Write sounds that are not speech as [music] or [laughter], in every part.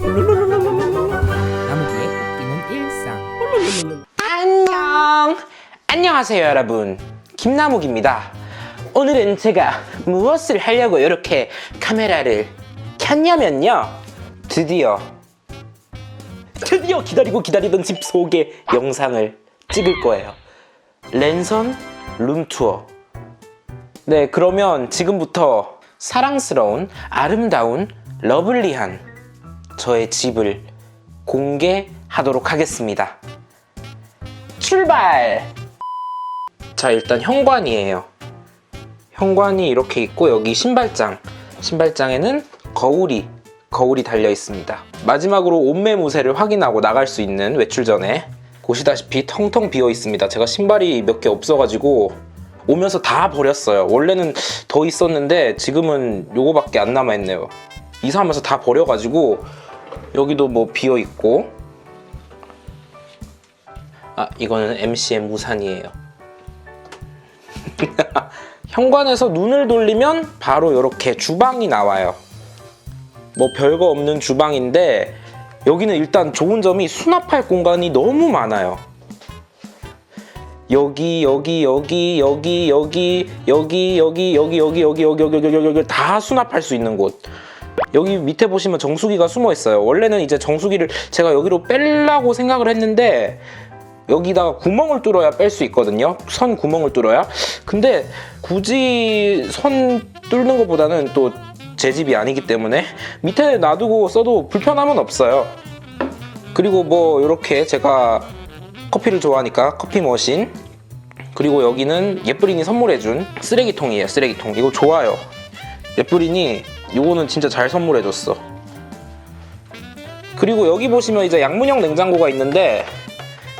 나무기에 꽃피는 일상 안녕. 안녕하세요, 여러분. 김나묵입니다. 오늘은 제가 무엇을 하려고 이렇게 카메라를 켰냐면요. 드디어 드디어 기다리고 기다리던 집 속의 영상을 찍을 거예요. 랜선 룸투어. 네, 그러면 지금부터 사랑스러운, 아름다운, 러블리한 저의 집을 공개하도록 하겠습니다. 출발! 자, 일단 현관이에요. 현관이 이렇게 있고 여기 신발장. 신발장에는 거울이 거울이 달려 있습니다. 마지막으로 옷매무새를 확인하고 나갈 수 있는 외출 전에 보시다시피 텅텅 비어 있습니다. 제가 신발이 몇 개 없어가지고 오면서 다 버렸어요. 원래는 더 있었는데 지금은 요거밖에 안 남아 있네요. 이사하면서 다 버려가지고 여기도 뭐 비어 있고 아 이거는 MCM 우산이에요. 현관에서 눈을 돌리면 바로 이렇게 주방이 나와요. 뭐 별거 없는 주방인데 여기는 일단 좋은 점이 수납할 공간이 너무 많아요. 여기 여기 여기 여기 여기 여기 여기 여기 여기 여기 여기 여기 여기 여기 여기 다 수납할 수 있는 곳. 여기 밑에 보시면 정수기가 숨어 있어요. 원래는 이제 정수기를 제가 여기로 빼려고 생각을 했는데 여기다가 구멍을 뚫어야 뺄 수 있거든요. 선 구멍을 뚫어야. 근데 굳이 선 뚫는 것보다는 또 제 집이 아니기 때문에 밑에 놔두고 써도 불편함은 없어요. 그리고 뭐 이렇게 제가 커피를 좋아하니까 커피 머신 그리고 여기는 예쁘린이 선물해준 쓰레기통이에요. 쓰레기통 이거 좋아요. 예쁘린이 이거는 진짜 잘 선물해줬어. 그리고 여기 보시면 이제 양문형 냉장고가 있는데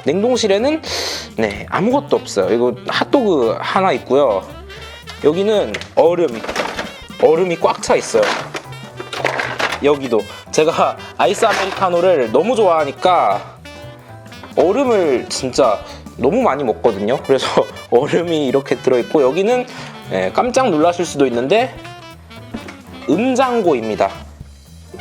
냉동실에는 네 아무것도 없어요. 이거 핫도그 하나 있고요. 여기는 얼음 얼음이 꽉 차 있어요. 여기도 제가 아이스 아메리카노를 너무 좋아하니까 얼음을 진짜 너무 많이 먹거든요. 그래서 [laughs] 얼음이 이렇게 들어있고 여기는 네, 깜짝 놀라실 수도 있는데 음장고입니다.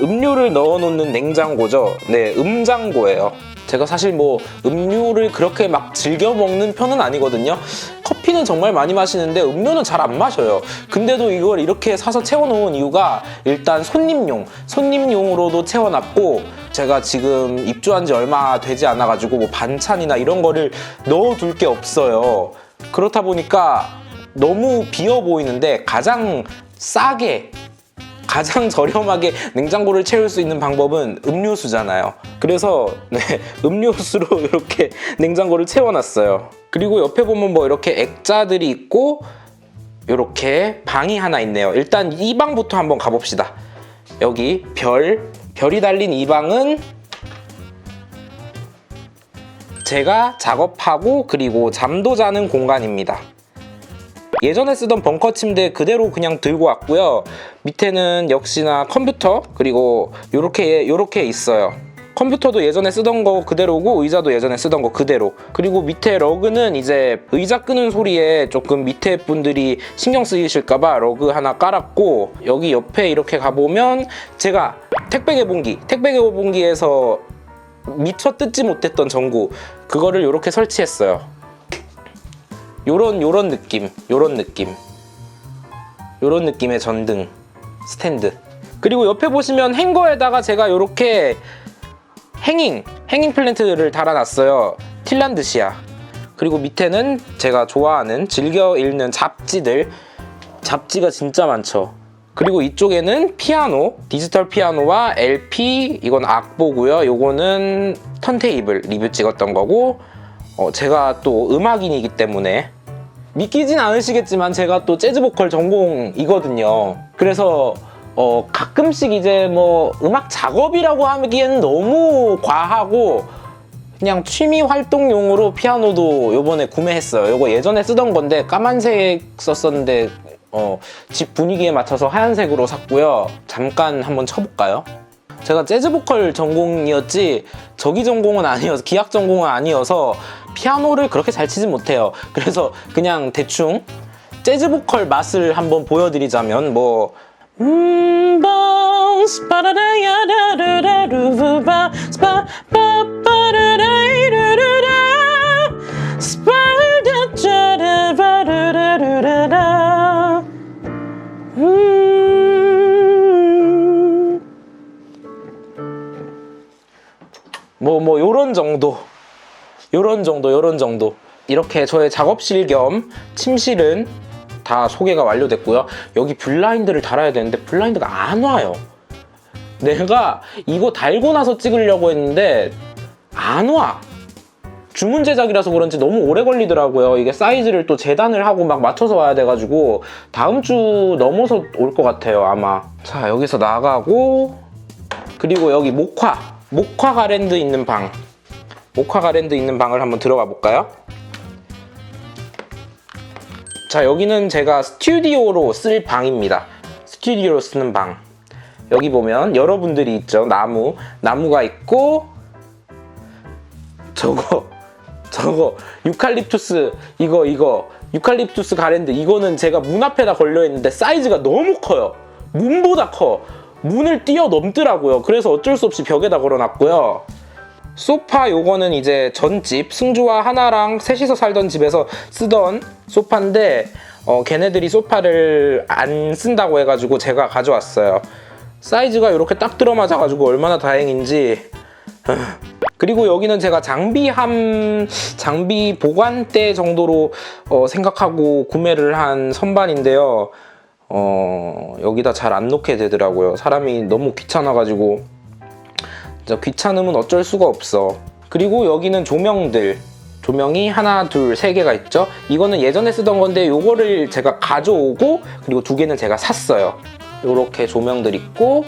음료를 넣어놓는 냉장고죠. 네, 음장고예요. 제가 사실 뭐 음료를 그렇게 막 즐겨 먹는 편은 아니거든요. 커피는 정말 많이 마시는데 음료는 잘 안 마셔요. 근데도 이걸 이렇게 사서 채워놓은 이유가 일단 손님용, 손님용으로도 채워놨고 제가 지금 입주한 지 얼마 되지 않아가지고 뭐 반찬이나 이런 거를 넣어둘 게 없어요. 그렇다 보니까 너무 비어 보이는데 가장 싸게 가장 [laughs] 저렴하게 냉장고를 채울 수 있는 방법은 음료수잖아요. 그래서 네, [laughs] 음료수로 [laughs] 이렇게 냉장고를 채워놨어요. 그리고 옆에 보면 뭐 이렇게 액자들이 있고 이렇게 방이 하나 있네요. 일단 이 방부터 한번 가봅시다. 여기 별, 별이 달린 이 방은 제가 작업하고 그리고 잠도 자는 공간입니다. 예전에 쓰던 벙커 침대 그대로 그냥 들고 왔고요. 밑에는 역시나 컴퓨터 그리고 요렇게 요렇게 있어요. 컴퓨터도 예전에 쓰던 거 그대로고 의자도 예전에 쓰던 거 그대로 그리고 밑에 러그는 이제 의자 끄는 소리에 조금 밑에 분들이 신경 쓰이실까봐 러그 하나 깔았고 여기 옆에 이렇게 가보면 제가 택배 개봉기 택배 개봉기에서 미처 뜯지 못했던 전구 그거를 이렇게 설치했어요. 요런 요런 느낌 요런 느낌. 요런 느낌의 전등 스탠드. 그리고 옆에 보시면 행거에다가 제가 요렇게 행잉 행잉 플랜트를 달아놨어요. 틸란드시아. 그리고 밑에는 제가 좋아하는 즐겨 읽는 잡지들. 잡지가 진짜 많죠. 그리고 이쪽에는 피아노 디지털 피아노와 LP 이건 악보고요. 요거는 턴테이블 리뷰 찍었던 거고 어, 제가 또 음악인이기 때문에 믿기진 않으시겠지만 제가 또 재즈 보컬 전공이거든요. 그래서 어, 가끔씩 이제 뭐 음악 작업이라고 하기에는 너무 과하고 그냥 취미 활동용으로 피아노도 요번에 구매했어요. 요거 예전에 쓰던 건데 까만색 썼었는데 어, 집 분위기에 맞춰서 하얀색으로 샀고요. 잠깐 한번 쳐볼까요? 제가 재즈 보컬 전공이었지 저기 전공은 아니어서 기악 전공은 아니어서 피아노를 그렇게 잘 치진 못해요. 그래서 그냥 대충 재즈 보컬 맛을 한번 보여드리자면 뭐 음, 봉스 빠라라야라라루바 스파 빠빠라라이루루라 스파다짜라바라라루라라 뭐뭐 음. 뭐, 요런 정도. 요런 정도 요런 정도 이렇게 저의 작업실 겸 침실은 다 소개가 완료됐고요 여기 블라인드를 달아야 되는데 블라인드가 안 와요 내가 이거 달고 나서 찍으려고 했는데 안 와. 주문 제작이라서 그런지 너무 오래 걸리더라고요. 이게 사이즈를 또 재단을 하고 막 맞춰서 와야 돼가지고 다음 주 넘어서 올 것 같아요, 아마. 자, 여기서 나가고 그리고 여기 목화, 목화 가랜드 있는 방. 목화 가랜드 있는 방을 한번 들어가 볼까요? 자, 여기는 제가 스튜디오로 쓸 방입니다. 스튜디오로 쓰는 방. 여기 보면 여러분들이 있죠. 나무. 나무가 있고 저거 [laughs] 저거 유칼립투스 이거 이거 유칼립투스 가랜드 이거는 제가 문 앞에다 걸려 있는데 사이즈가 너무 커요. 문보다 커. 문을 뛰어넘더라고요. 그래서 어쩔 수 없이 벽에다 걸어놨고요. 소파 요거는 이제 전집 승주와 하나랑 셋이서 살던 집에서 쓰던 소파인데 어, 걔네들이 소파를 안 쓴다고 해가지고 제가 가져왔어요. 사이즈가 이렇게 딱 들어맞아 가지고 얼마나 다행인지. [laughs] 그리고 여기는 제가 장비함, 장비 보관대 정도로 어, 생각하고 구매를 한 선반인데요. 어, 여기다 잘 안 놓게 되더라고요. 사람이 너무 귀찮아 가지고. 귀찮으면 어쩔 수가 없어. 그리고 여기는 조명들. 조명이 하나, 둘, 세 개가 있죠. 이거는 예전에 쓰던 건데 요거를 제가 가져오고 그리고 두 개는 제가 샀어요. 요렇게 조명들 있고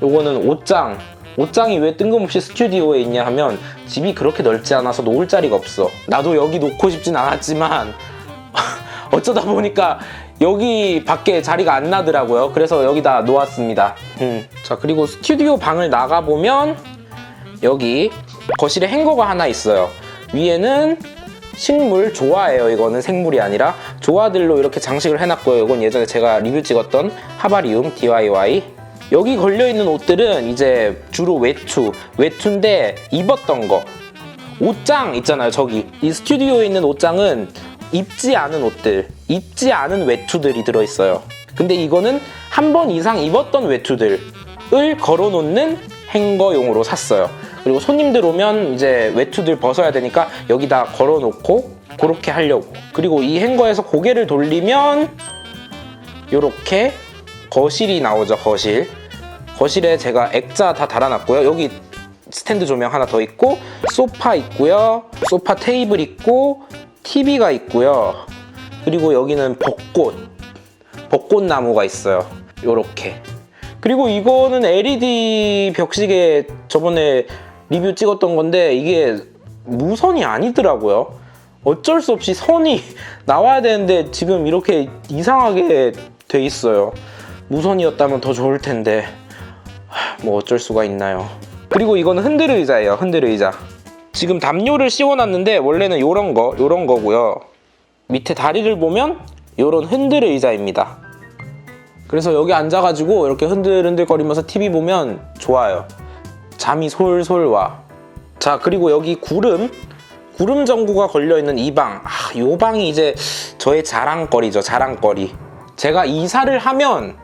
요거는 옷장. 옷장이 왜 뜬금없이 스튜디오에 있냐 하면 집이 그렇게 넓지 않아서 놓을 자리가 없어. 나도 여기 놓고 싶진 않았지만 [laughs] 어쩌다 보니까 여기 밖에 자리가 안 나더라고요. 그래서 여기다 놓았습니다. 음. 자, 그리고 스튜디오 방을 나가보면 여기 거실에 행거가 하나 있어요. 위에는 식물 조화예요. 이거는 생물이 아니라 조화들로 이렇게 장식을 해놨고요. 이건 예전에 제가 리뷰 찍었던 하바리움 DIY. 여기 걸려있는 옷들은 이제 주로 외투. 외투인데 입었던 거. 옷장 있잖아요. 저기. 이 스튜디오에 있는 옷장은 입지 않은 옷들, 입지 않은 외투들이 들어있어요. 근데 이거는 한 번 이상 입었던 외투들을 걸어놓는 행거용으로 샀어요. 그리고 손님들 오면 이제 외투들 벗어야 되니까 여기다 걸어놓고 그렇게 하려고. 그리고 이 행거에서 고개를 돌리면 이렇게 거실이 나오죠. 거실. 거실에 제가 액자 다 달아놨고요. 여기 스탠드 조명 하나 더 있고 소파 있고요. 소파 테이블 있고 TV가 있고요. 그리고 여기는 벚꽃, 벚꽃나무가 있어요. 요렇게. 그리고 이거는 LED 벽시계 저번에 리뷰 찍었던 건데 이게 무선이 아니더라고요. 어쩔 수 없이 선이 [laughs] 나와야 되는데 지금 이렇게 이상하게 돼 있어요. 무선이었다면 더 좋을 텐데 하, 뭐 어쩔 수가 있나요. 그리고 이거는 흔들 의자예요. 흔들 의자. 지금 담요를 씌워놨는데 원래는 요런 거, 요런 거고요. 밑에 다리를 보면 요런 흔들 의자입니다. 그래서 여기 앉아가지고 이렇게 흔들흔들거리면서 TV 보면 좋아요. 잠이 솔솔 와. 자, 그리고 여기 구름. 구름 전구가 걸려 있는 이 방. 아, 요 방이 이제 저의 자랑거리죠. 자랑거리. 제가 이사를 하면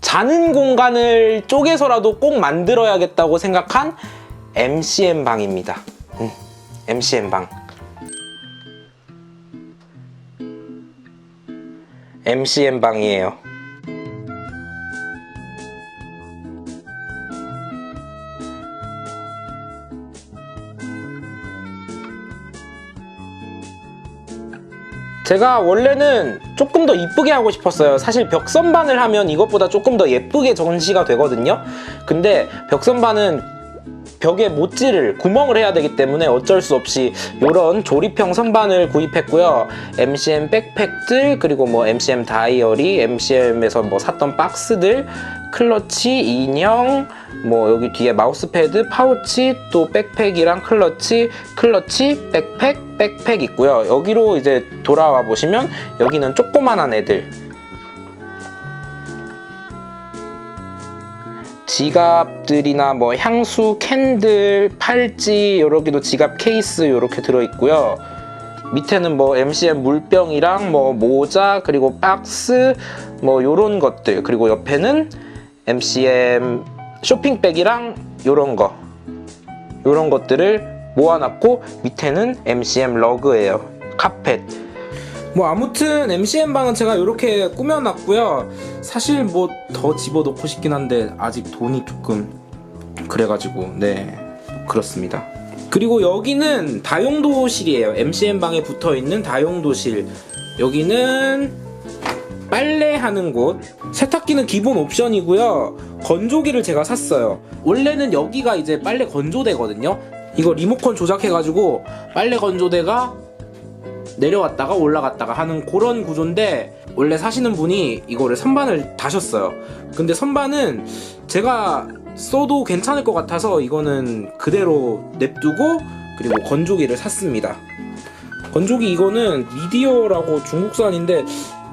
자는 공간을 쪼개서라도 꼭 만들어야겠다고 생각한 MCM 방입니다. 음, MCM 방. MCM 방이에요. 제가 원래는 조금 더 이쁘게 하고 싶었어요. 사실 벽선반을 하면 이것보다 조금 더 예쁘게 전시가 되거든요. 근데 벽선반은 벽에 못질을 구멍을 해야 되기 때문에 어쩔 수 없이 이런 조립형 선반을 구입했고요. MCM 백팩들 그리고 뭐 MCM 다이어리, MCM에서 뭐 샀던 박스들, 클러치, 인형, 뭐 여기 뒤에 마우스패드, 파우치, 또 백팩이랑 클러치, 클러치, 백팩, 백팩 있고요. 여기로 이제 돌아와 보시면 여기는 조그만한 애들 지갑들이나 뭐 향수, 캔들, 팔찌, 여기도 지갑 케이스 이렇게 들어있고요. 밑에는 뭐 MCM 물병이랑 뭐 모자 그리고 박스 뭐 요런 것들. 그리고 옆에는 MCM 쇼핑백이랑 요런 거. 요런 것들을 모아놨고 밑에는 MCM 러그예요. 카펫 뭐 아무튼 MCM 방은 제가 이렇게 꾸며놨고요. 사실 뭐 더 집어넣고 싶긴 한데 아직 돈이 조금 그래가지고 네 그렇습니다. 그리고 여기는 다용도실이에요. MCM 방에 붙어 있는 다용도실. 여기는 빨래하는 곳. 세탁기는 기본 옵션이고요. 건조기를 제가 샀어요. 원래는 여기가 이제 빨래 건조대거든요. 이거 리모컨 조작해가지고 빨래 건조대가 내려왔다가 올라갔다가 하는 그런 구조인데 원래 사시는 분이 이거를 선반을 다셨어요 근데 선반은 제가 써도 괜찮을 것 같아서 이거는 그대로 냅두고 그리고 건조기를 샀습니다 건조기 이거는 미디어라고 중국산인데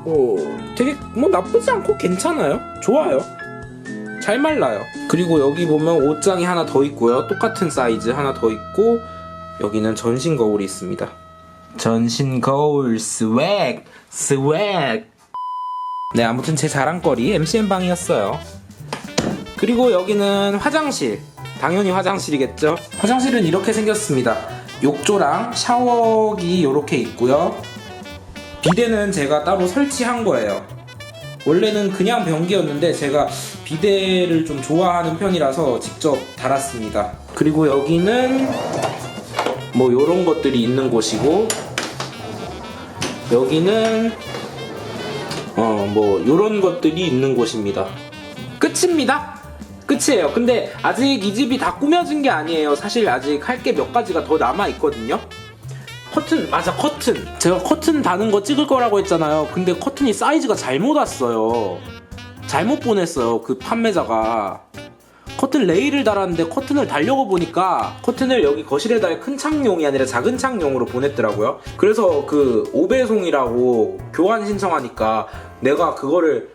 어, 되게 뭐 나쁘지 않고 괜찮아요. 좋아요. 잘 말라요. 그리고 여기 보면 옷장이 하나 더 있고요. 똑같은 사이즈 하나 더 있고 여기는 전신 거울이 있습니다. 전신 거울 스웩 스웩 네 아무튼 제 자랑거리 MCM 방이었어요. 그리고 여기는 화장실. 당연히 화장실이겠죠. 화장실은 이렇게 생겼습니다. 욕조랑 샤워기 이렇게 있고요. 비데는 제가 따로 설치한 거예요. 원래는 그냥 변기였는데 제가 비데를 좀 좋아하는 편이라서 직접 달았습니다. 그리고 여기는 뭐 이런 것들이 있는 곳이고 여기는 어 뭐 이런 것들이 있는 곳입니다. 끝입니다. 끝이에요. 근데 아직 이 집이 다 꾸며진 게 아니에요. 사실 아직 할 게 몇 가지가 더 남아 있거든요. 커튼 맞아 커튼 제가 커튼 다는 거 찍을 거라고 했잖아요 근데 커튼이 사이즈가 잘못 왔어요 잘못 보냈어요 그 판매자가 커튼 레일을 달았는데 커튼을 달려고 보니까 커튼을 여기 거실에다 큰 창용이 아니라 작은 창용으로 보냈더라고요. 그래서 그 5배송이라고 교환 신청하니까 내가 그거를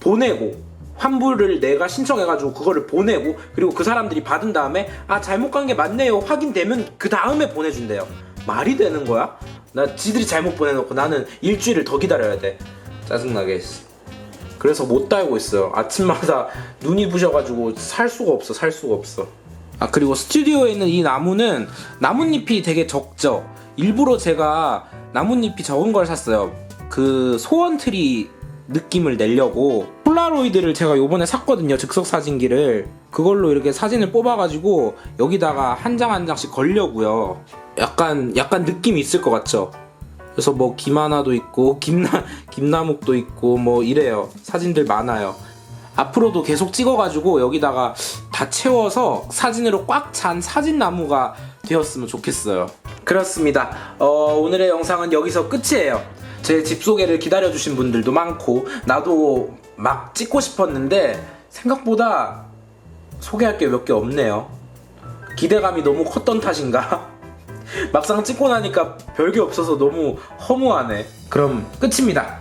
보내고 환불을 내가 신청해가지고 그거를 보내고 그리고 그 사람들이 받은 다음에 아 잘못 간 게 맞네요. 확인되면 그 다음에 보내준대요. 말이 되는 거야? 나 지들이 잘못 보내놓고 나는 일주일을 더 기다려야 돼. 짜증나게 그래서 못 달고 있어요. 아침마다 눈이 부셔가지고 살 수가 없어 살 수가 없어. 아 그리고 스튜디오에 있는 이 나무는 나뭇잎이 되게 적죠. 일부러 제가 나뭇잎이 적은 걸 샀어요. 그 소원트리 느낌을 내려고 폴라로이드를 제가 요번에 샀거든요 즉석 사진기를. 그걸로 이렇게 사진을 뽑아가지고 여기다가 한 장 한 장씩 걸려고요. 약간 약간 느낌이 있을 것 같죠 그래서 뭐 김하나도 있고 김나 김나묵도 있고 뭐 이래요 사진들 많아요 앞으로도 계속 찍어가지고 여기다가 다 채워서 사진으로 꽉 찬 사진 나무가 되었으면 좋겠어요. 그렇습니다. 어, 오늘의 영상은 여기서 끝이에요. 제 집 소개를 기다려주신 분들도 많고 나도 막 찍고 싶었는데 생각보다 소개할 게 몇 개 없네요. 기대감이 너무 컸던 탓인가? [laughs] 막상 찍고 나니까 별게 없어서 너무 허무하네. 그럼 끝입니다.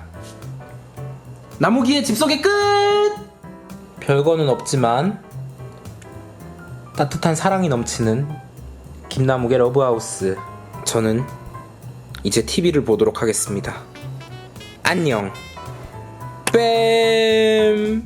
나무기의 집 소개 끝! 별거는 없지만 따뜻한 사랑이 넘치는 김나무의 러브하우스. 저는 이제 TV를 보도록 하겠습니다. 안녕. 뺨!